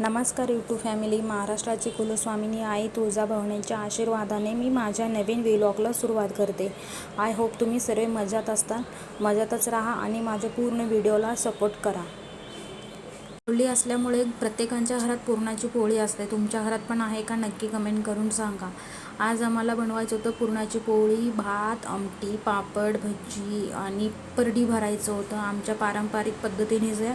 नमस्कार YouTube family महाराष्ट्राची कुलस्वामिनी आई तुळजाभवानीच्या आशीर्वादाने मी माझ्या नवीन व्हिलॉगला सुरुवात करते. आय होप तुम्ही सर्व मजात असता मजातच राहा आणि माझ्या पूर्ण व्हिडिओला सपोर्ट करा. होळी असल्यामुळे प्रत्येकांच्या घरात पुरणाची पोळी असते. तुमच्या घरात पण आहे का? नक्की कमेंट करून सांगा. आज आम्हाला बनवायचं होतं पुरणाची पोळी भात आमटी पापड भजी आणि परडी भरायचं होतं. आमच्या पारंपरिक पद्धतीने जे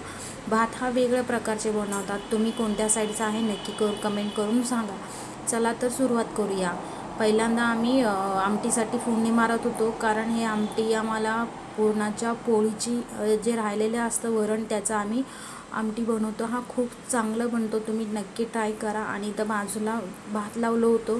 भात हा वेगळ्या प्रकारचे बनवतात. तुम्ही कोणत्या साईडचा आहे? नक्की कर कमेंट करून सांगा. चला तर सुरुवात करूया. पहिल्यांदा आम्ही आमटीसाठी फोडणी मारत होतो. कारण हे आमटी आम्हाला पुरणाच्या पोळीची जे राहिलेलं असतं वरण त्याचा आम्ही आमटी बनवतो. हा खूप चांगलं बनतो. तुम्ही नक्की ट्राय करा. आणि इथं बाजूला भात लावलो होतो.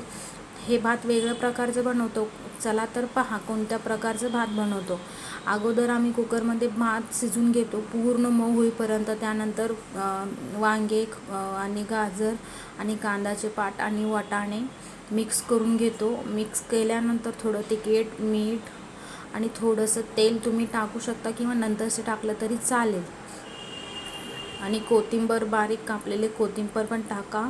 हे भात वेगळ्या प्रकारचं बनवतो. चला तर पहा कोणत्या प्रकारचं भात बनवतो. अगोदर आम्ही कुकरमध्ये भात शिजून घेतो. पूर्ण मऊ होईपर्यंत त्यानंतर वांगे आणि गाजर आणि कांदाचे पाट आणि वाटाणे मिक्स करून घेतो. मिक्स केल्यानंतर थोडं तिकीट मीठ आणि थोडंसं तेल तुम्ही टाकू शकता किंवा नंतरचं टाकलं तरी चालेल. आणि कोथिंबर बारीक कापलेले कोथिंबर पण टाका.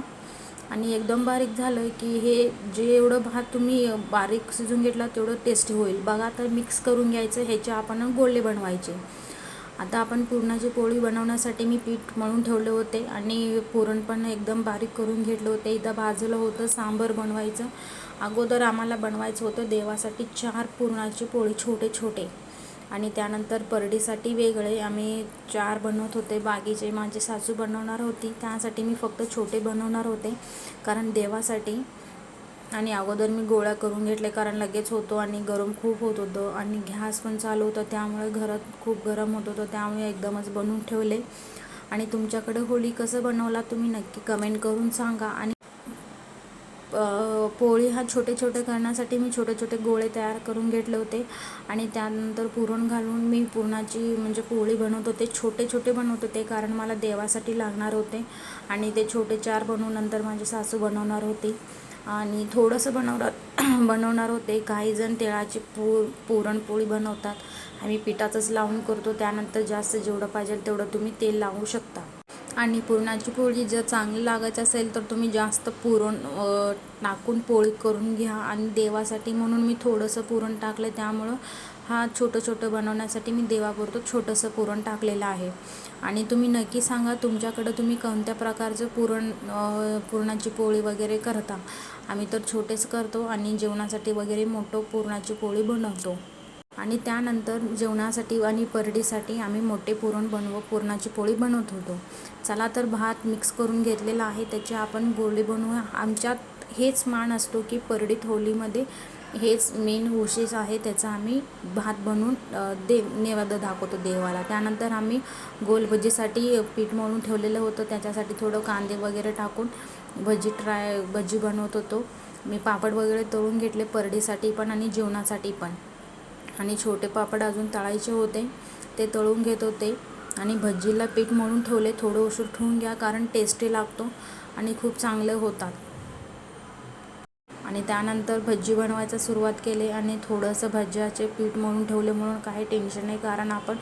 आणि एकदम बारीक झालं की हे जे एवढं भात तुम्ही बारीक शिजून घेतला तेवढं टेस्टी होईल. बघा तर मिक्स करून घ्यायचं ह्याचे आपण गोळे बनवायचे. आता आपण पुरणाची पोळी बनवण्यासाठी मी पीठ मळून ठेवले होते आणि पुरण पण एकदम बारीक करून घेतलं होते. इथं भाजलं होतं सांबर बनवायचं. अगोदर आम्हाला बनवायचं होतं देवासाठी चार पुरणाची पोळी छोटे छोटे. आणि त्यानंतर परडीसाठी वेगळे आम्ही चार बनवत होते. बाकीचे माझी सासू बनवणार होती. त्यासाठी मी फक्त छोटे बनवणार होते. कारण देवासाठी आणि अगोदर मी गोळ्या करून घेतले कारण लगेच होतो आणि गरम खूप होत होतं आणि गॅस पण चालू होतं त्यामुळे घरात खूप गरम होत होतं त्यामुळे एकदमच बनवून ठेवले. आणि तुमच्याकडे होळी कसं बनवला तुम्ही नक्की कमेंट करून सांगा. आणि पोळी हा छोटे छोटे करण्यासाठी मी छोटे छोटे गोळे तयार करून घेतले होते. आणि त्यानंतर पुरण घालून मी पुरणाची म्हणजे पोळी बनवत होते. छोटे छोटे बनवत होते कारण मला देवासाठी लागणार होते. आणि ते छोटे चार बनवून नंतर माझी सासू बनवणार होती. आणि थोडंसं बनवणार बनवणार होते. काही जण तिळाची पू पुरणपोळी बनवतात. आम्ही पिठाचंच लावून करतो. त्यानंतर जास्त जेवढं पाहिजे तेवढं तुम्ही तेल लावू शकता. आणि पुरणाची पोळी जर चांगली लागायची असेल तर तुम्ही जास्त पुरण टाकून पोळी करून घ्या. आणि देवासाठी म्हणून मी थोडंसं पुरण टाकलं त्यामुळं हा छोटं छोटं बनवण्यासाठी मी देवापुरतं छोटंसं पुरण टाकलेलं आहे. आणि तुम्ही नक्की सांगा तुमच्याकडं तुम्ही कोणत्या प्रकारचं पुरण पुरणाची पोळी वगैरे करता. आम्ही तर छोटेच करतो आणि जेवणासाठी वगैरे मोठं पुरणाची पोळी बनवतो. आणि त्यानंतर जेवणासाठी आणि परडीसाठी आम्ही मोठे पुरण बनव पुरणाची पोळी बनवत होतो. चला तर भात मिक्स करून घेतलेला आहे त्याचे आपण गोळे बनवू आमच्यात हेच मान असतो की परडीत होलीमध्ये हेच मेन विशेष आहे त्याचा आम्ही भात बनवून देव दे नैवेद्य दाखवतो देवाला. त्यानंतर आम्ही गोल भजीसाठी पीठ मळून ठेवलेलं होतं त्याच्यासाठी थोडं कांदे वगैरे टाकून भजी ट्राय भजी बनवत होतो. मी पापड वगैरे तळून घेतले परडीसाठी पण आणि जेवणासाठी पण. आणि छोटे पापड अजून तळायचे होते. ते तळून घेत होते. आणि भज्जीला पीठ मळून ठेवले. थोडं उशीर ठेवून घ्या कारण टेस्टी लागतो आणि खूप चांगले होतात. आणि त्यानंतर भज्जी बनवायचा सुरुवात केली आणि थोडंसं भज्याचे पीठ मळून ठेवले म्हणून काही टेन्शन नाही कारण आपण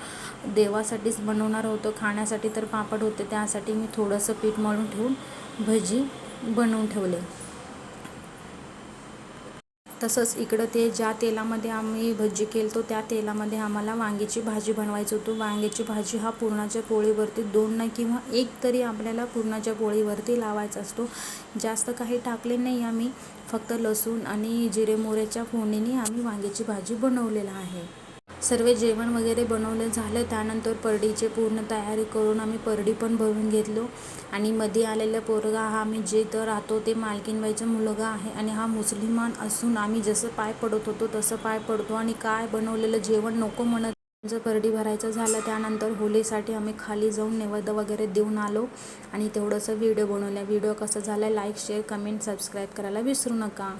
देवासाठीच बनवणार होतो. खाण्यासाठी तर पापड होते. त्यासाठी मी थोडंसं पीठ मळून ठेवून भजी बनवून ठेवले. तसंच इकडं ते ज्या तेलामध्ये आम्ही भजी केलतो त्या तेलामध्ये आम्हाला वांग्याची भाजी बनवायची होती. वांग्याची भाजी हा पुरणाच्या पोळीवरती दोन नाही किंवा एक तरी आपल्याला पुरणाच्या पोळीवरती लावायचा असतो. जास्त काही टाकले नाही आम्ही. फक्त लसूण आणि जिरे मोऱ्याच्या फोडणीने आम्ही वांग्याची भाजी बनवलेलं आहे. सर्व जेवण वगैरे बनवलं झालं. त्यानंतर परडीचे पूर्ण तयारी करून आम्ही परडी पण भरून घेतलो. आणि मध्ये आलेला पोरगा हा आम्ही जिथं राहतो ते मालकीनबाईचा मुलगा आहे. आणि हा मुस्लिमान असून आम्ही जसं पाय पडत होतो तसं पाय पडतो. आणि काय बनवलेलं जेवण नको म्हणत जर परडी भरायचं झालं. त्यानंतर होलीसाठी आम्ही खाली जाऊन नैवेद्य वगैरे देऊन आलो. आणि तेवढंसं व्हिडिओ बनवला. व्हिडिओ कसा झाला लाईक शेअर कमेंट सबस्क्राईब करायला विसरू नका.